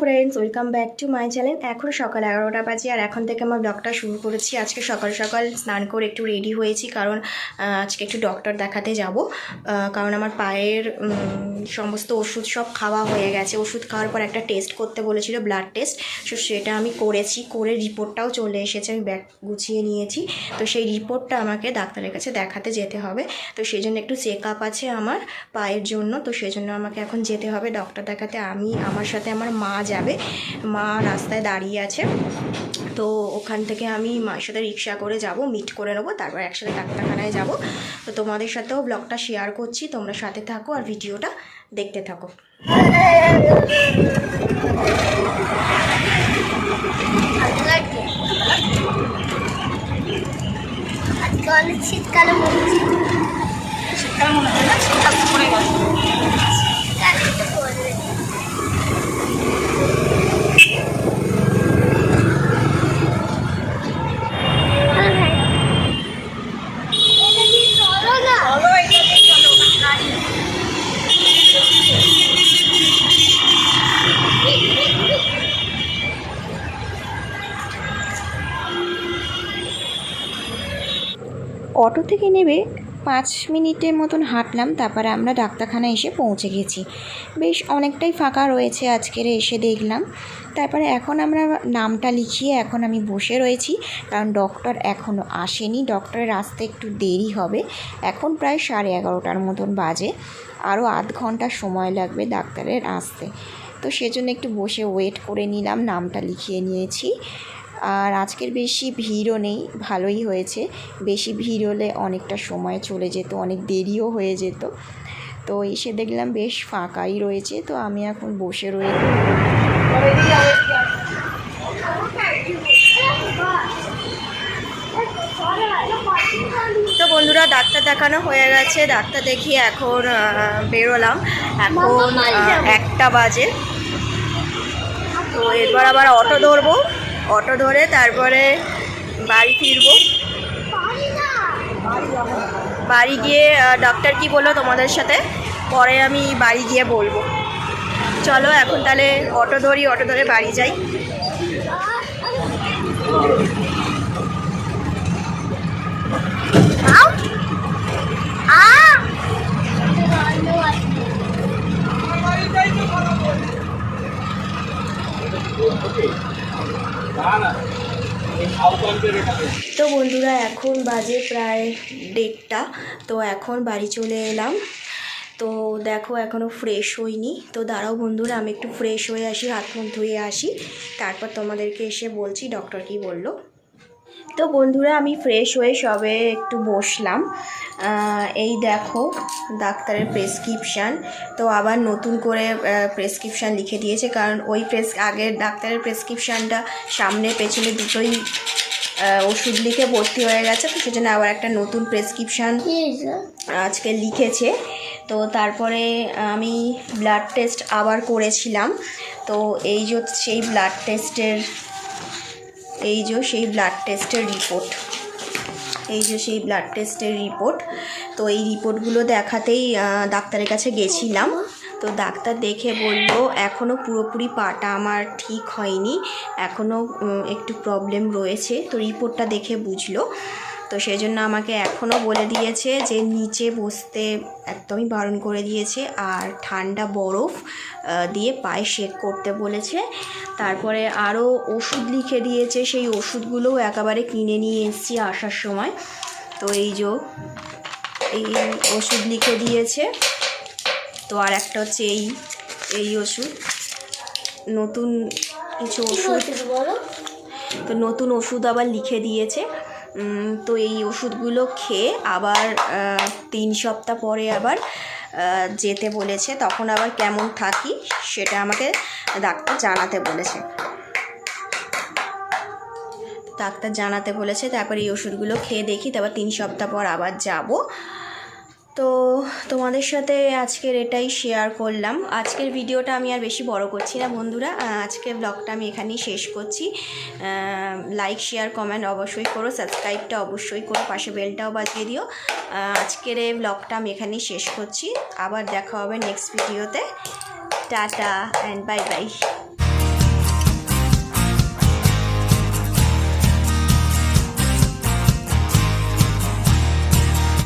Friends welcome back to my channel এখন সকাল এগারোটা বাজে আর এখন থেকে আমার ব্লগটা শুরু করেছি। আজকে সকাল সকাল স্নান করে একটু রেডি হয়েছি কারণ আজকে একটু ডক্টর দেখাতে যাব। কারণ আমার পায়ের সমস্ত ওষুধ সব খাওয়া হয়ে গেছে। ওষুধ খাওয়ার পর একটা টেস্ট করতে বলেছিল ব্লাড টেস্ট তো সেটা আমি করেছি। করে রিপোর্টটাও চলে এসেছে। আমি ব্যাগ গুছিয়ে নিয়েছি। তো সেই রিপোর্টটা আমাকে ডাক্তারের কাছে দেখাতে যেতে হবে। তো সেই জন্য একটু চেক আপ আছে আমার পায়ের জন্য। তো সেই জন্য আমাকে এখন যেতে হবে ডক্টর দেখাতে। আমি, আমার সাথে আমার মা যাবে। মা রাস্তায় দাঁড়িয়ে আছে। তো ওখান থেকে আমি মায়ের সাথে রিক্সা করে যাব মিট করে নেব তারপর একসাথে ডাক্তারখানায় যাব। তো তোমাদের সাথেও ব্লগটা শেয়ার করছি তোমরা সাথে থাকো আর ভিডিওটা দেখতে থাকো। শীতকালে শীতকাল মনে হয় না? শীতকাল পড়ে গেছে। অটো থেকে নেবে পাঁচ মিনিটের মতন হাঁটলাম, তারপরে আমরা ডাক্তারখানায় এসে পৌঁছে গেছি। বেশ অনেকটাই ফাঁকা রয়েছে আজকের, এসে দেখলাম। তারপরে এখন আমরা নামটা লিখিয়ে এখন আমি বসে রয়েছি, কারণ ডক্টর এখনও আসেনি। ডক্টরের আসতে একটু দেরি হবে। এখন প্রায় সাড়ে এগারোটার মতন বাজে। আরও আধ ঘণ্টা সময় লাগবে ডাক্তারের আসতে। তো সেজন্য একটু বসে ওয়েট করে নিলাম, নামটা লিখিয়ে নিয়েছি। আর আজকের বেশি ভিড়ও নেই, ভালোই হয়েছে। বেশি ভিড় হলে অনেকটা সময় চলে যেত, অনেক দেরিও হয়ে যেত। তো এসে দেখলাম বেশ ফাঁকাই রয়েছে, তো আমি এখন বসে রয়েছি তো বন্ধুরা, ডাক্তার দেখানো হয়ে গেছে। ডাক্তার দেখিয়ে এখন বেরোলাম। এখন একটা বাজে। তো এরপর আবার অটো ধরবো। অটো ধরে তারপরে বাড়ি ফিরবো। বাড়ি গিয়ে ডক্টর কি বলল তোমাদের সাথে? পরে আমি বাড়ি গিয়ে বলব। চলো এখন তাহলে অটো ধরি, অটো ধরে বাড়ি যাই। তো বন্ধুরা, এখন বাজে প্রায় দেড়টা। তো এখন বাড়ি চলে এলাম। তো দেখো এখনও ফ্রেশ হইনি। তো দাঁড়াও বন্ধুরা, আমি একটু ফ্রেশ হয়ে আসি, হাত মুখ ধুয়ে আসি। তারপর তোমাদেরকে এসে বলছি ডক্টর কি বলল। তো বন্ধুরা, আমি ফ্রেশ হয়ে সবে একটু বসলাম। এই দেখো, ডাক্তারের প্রেসক্রিপশান তো আবার নতুন করে প্রেসক্রিপশান লিখে দিয়েছে। কারণ ওই প্রেস আগের ডাক্তারের প্রেসক্রিপশানটা সামনে পেছনে দুটোই ওষুধ লিখে ভর্তি হয়ে গেছে তো সেজন্য আবার একটা নতুন প্রেসক্রিপশান আজকে লিখেছে। তো তারপরে আমি ব্লাড টেস্ট আবার করেছিলাম। তো এই যে সেই ব্লাড টেস্টের এই যে সেই ব্লাড টেস্টের রিপোর্ট এই যে সেই ব্লাড টেস্টের রিপোর্ট তো এই রিপোর্টগুলো দেখাতেই ডাক্তারের কাছে গেছিলাম। তো ডাক্তার দেখে বলল এখনও পুরোপুরি পাটা আমার ঠিক হয়নি। এখনও একটু প্রবলেম রয়েছে। তো রিপোর্টটা দেখে বুঝলো। তো সেই জন্য আমাকে এখনও বলে দিয়েছে যে, নিচে বসতে একদমই বারণ করে দিয়েছে আর ঠান্ডা বরফ দিয়ে পায়ে শেক করতে বলেছে। তারপরে আরও ওষুধ লিখে দিয়েছে। সেই ওষুধগুলোও একেবারে কিনে নিয়ে এসেছি আসার সময়। তো এই যে, এই ওষুধ লিখে দিয়েছে। তো আর একটা হচ্ছে এই এই ওষুধ। নতুন কিছু ওষুধ তো নতুন ওষুধ আবার লিখে দিয়েছে। তো এই ওষুধগুলো খেয়ে আবার তিন সপ্তাহ পরে আবার যেতে বলেছে। তখন আবার কেমন থাকি সেটা আমাকে ডাক্তার জানাতে বলেছে। ডাক্তার জানাতে বলেছে তারপর এই ওষুধগুলো খেয়ে দেখি তারপর তিন সপ্তাহ পর আবার যাব। তো তোমাদের সাথে আজকের এটাই শেয়ার করলাম। আজকের ভিডিওটা আমি আর বেশি বড় করছি না বন্ধুরা। আজকের ব্লগটা আমি এখানেই শেষ করছি। লাইক শেয়ার কমেন্ট অবশ্যই করো। সাবস্ক্রাইবটা অবশ্যই করো। পাশে বেলটাও বাজিয়ে দিও। আজকের এই ব্লগটা আমি এখানেই শেষ করছি। আবার দেখা হবে নেক্সট ভিডিওতে টাটা অ্যান্ড বাই বাই